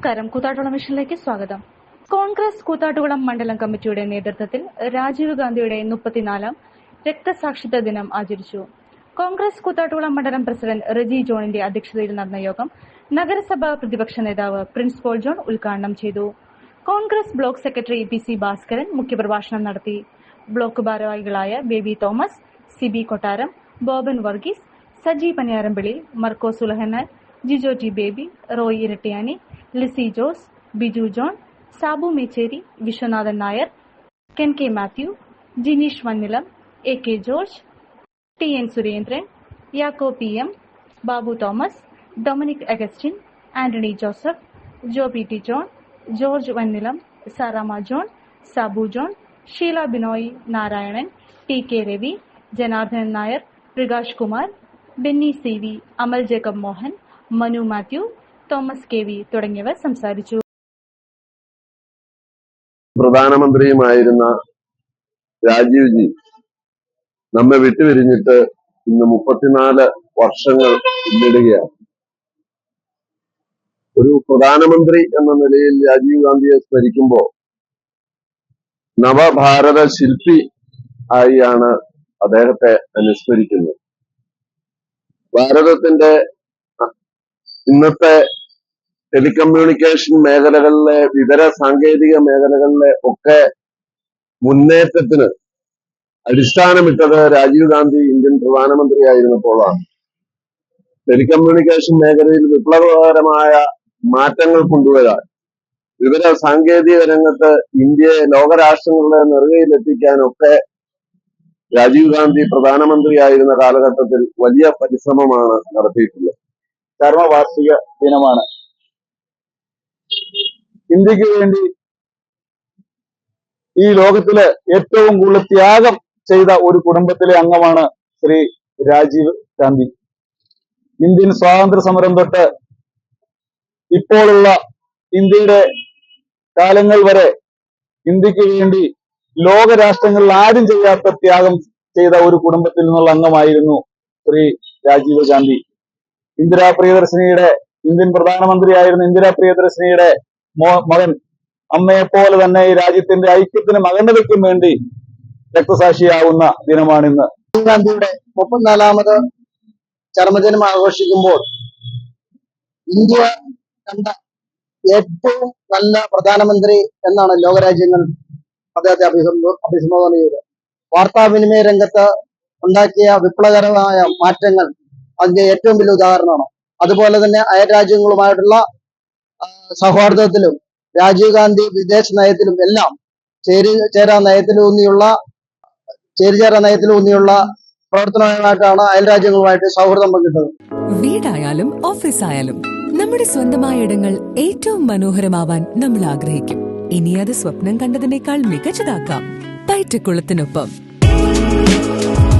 നമസ്കാരം. കൂത്താട്ടുകുളം മിഷനിലേക്ക് സ്വാഗതം. കോൺഗ്രസ് കൂത്താട്ടുകുളം മണ്ഡലം കമ്മിറ്റിയുടെ നേതൃത്വത്തിൽ രാജീവ് ഗാന്ധിയുടെ മുപ്പത്തിനാലാം രക്തസാക്ഷിത്വ ദിനം ആചരിച്ചു. കോൺഗ്രസ് കൂത്താട്ടുകുളം മണ്ഡലം പ്രസിഡന്റ് റെജി ജോണിന്റെ അധ്യക്ഷതയിൽ നടന്ന യോഗം നഗരസഭാ പ്രതിപക്ഷ നേതാവ് പ്രിൻസ് പോൾ ജോൺ ഉദ്ഘാടനം ചെയ്തു. Congress block secretary P C Bhaskaran മുഖ്യപ്രഭാഷണം നടത്തി. ബ്ലോക്ക് ഭാരവാഹികളായ Baby Thomas Siby Kottaram Boban Varghese Saji Paniyarampili Markose Ulahannan Jijo T Baby Roy Irattiyani Lissy Jose Biju John Sabu Mecheri Viswanathan Nair Ken K Mathew Jinish Vannilam A K George T N Surendran யாக்கோ P M Babu Thomas Dominic Augustine Antony Joseph Jo P T John George Vannilam Saramma John Sabu John Sheela Binoy Narayanan T K Ravi Janardan Nair Prakash Kumar Binny CV Amal Jacob Mohan Manu Mathew Thomas K V തുടങ്ങിയവർ സംസാരിച്ചു പ്രധാനമന്ത്രിയുമായിരുന്ന Rajeev G നമ്മെ വിട്ടുപിരിഞ്ഞിട്ട് ഇന്ന് മുപ്പത്തിനാല് വർഷങ്ങൾ പിന്നിടുകയാണ്. ഒരു പ്രധാനമന്ത്രി എന്ന നിലയിൽ രാജീവ് ഗാന്ധിയെ സ്മരിക്കുമ്പോൾ നവഭാരത ശില്പി ആയിയാണ് അദ്ദേഹത്തെ അനുസ്മരിക്കുന്നത്. ഭാരതത്തിന്റെ ഇന്നത്തെ ടെലികമ്മ്യൂണിക്കേഷൻ മേഖലകളിലെ വിവര സാങ്കേതിക മേഖലകളിലെ ഒക്കെ മുന്നേറ്റത്തിന് അടിസ്ഥാനമിട്ടത് രാജീവ് ഗാന്ധി ഇന്ത്യൻ പ്രധാനമന്ത്രിയായിരുന്നപ്പോഴാണ്. ടെലികമ്മ്യൂണിക്കേഷൻ മേഖലയിൽ വിപ്ലവകരമായ മാറ്റങ്ങൾ കൊണ്ടുവരാൻ വിവര സാങ്കേതിക രംഗത്ത് ഇന്ത്യയെ ലോകരാഷ്ട്രങ്ങളുടെ നെറുകയിലെത്തിക്കാനൊക്കെ രാജീവ് ഗാന്ധി പ്രധാനമന്ത്രിയായിരുന്ന കാലഘട്ടത്തിൽ വലിയ പരിശ്രമമാണ് നടത്തിയിട്ടുള്ളത്. ചരമവാർഷിക ദിനമാണ്. ഇന്ത്യയ്ക്ക് വേണ്ടി ഈ ലോകത്തിലെ ഏറ്റവും കൂടുതൽ ത്യാഗം ചെയ്ത ഒരു കുടുംബത്തിലെ അംഗമാണ് ശ്രീ രാജീവ് ഗാന്ധി. ഇന്ത്യൻ സ്വാതന്ത്ര്യ സമരം തൊട്ട് ഇപ്പോഴുള്ള ഇന്ത്യയുടെ കാലങ്ങൾ വരെ ഇന്ത്യയ്ക്ക് വേണ്ടി ലോക രാഷ്ട്രങ്ങളിൽ ആരും ചെയ്യാത്ത ത്യാഗം ചെയ്ത ഒരു കുടുംബത്തിൽ നിന്നുള്ള അംഗമായിരുന്നു ശ്രീ രാജീവ് ഗാന്ധി. ഇന്ദിരാ പ്രിയദർശിനിയുടെ ഇന്ത്യൻ പ്രധാനമന്ത്രിയായിരുന്ന ഇന്ദിരാ പ്രിയദർശിനിയുടെ മകൻ അമ്മയെ പോലെ തന്നെ ഈ രാജ്യത്തിന്റെ ഐക്യത്തിനും അഖണ്ഡതയ്ക്കും വേണ്ടി രക്തസാക്ഷിയാവുന്ന ദിനമാണിന്ന് രാഹുൽ ഗാന്ധിയുടെ മുപ്പത്തിനാലാമത് ചർമ്മദിനം ആഘോഷിക്കുമ്പോൾ ഇന്ത്യ കണ്ട ഏറ്റവും നല്ല പ്രധാനമന്ത്രി എന്നാണ് ലോകരാജ്യങ്ങൾ അദ്ദേഹത്തെ അഭിസംബോ അഭിസംബോധന ചെയ്തത്. വാർത്താവിനിമയ രംഗത്ത് ഉണ്ടാക്കിയ വിപ്ലവകരമായ മാറ്റങ്ങൾ അതിന്റെ ഏറ്റവും വലിയ ഉദാഹരണമാണ്. അതുപോലെ തന്നെ അയൽ രാജ്യങ്ങളുമായിട്ടുള്ള സൗഹാർദ്ദത്തിലും രാജീവ് ഗാന്ധി വിദേശ നയത്തിലും എല്ലാം ചേരി ചേരാ നയത്തിലൂന്നിയുള്ള ചേരിചേരാ നയത്തിലൂന്നിയുള്ള പ്രവർത്തനമായിട്ടാണ് അയൽ രാജ്യങ്ങളുമായിട്ട് സൗഹൃദം പങ്കിട്ടത്. വീടായാലും ഓഫീസായാലും നമ്മുടെ സ്വന്തമായ ഇടങ്ങൾ ഏറ്റവും മനോഹരമാവാൻ നമ്മൾ ആഗ്രഹിക്കും. ഇനി അത് സ്വപ്നം കണ്ടതിനേക്കാൾ മികച്ചതാക്കാം. പൈറ്റക്കുളത്തിനൊപ്പം.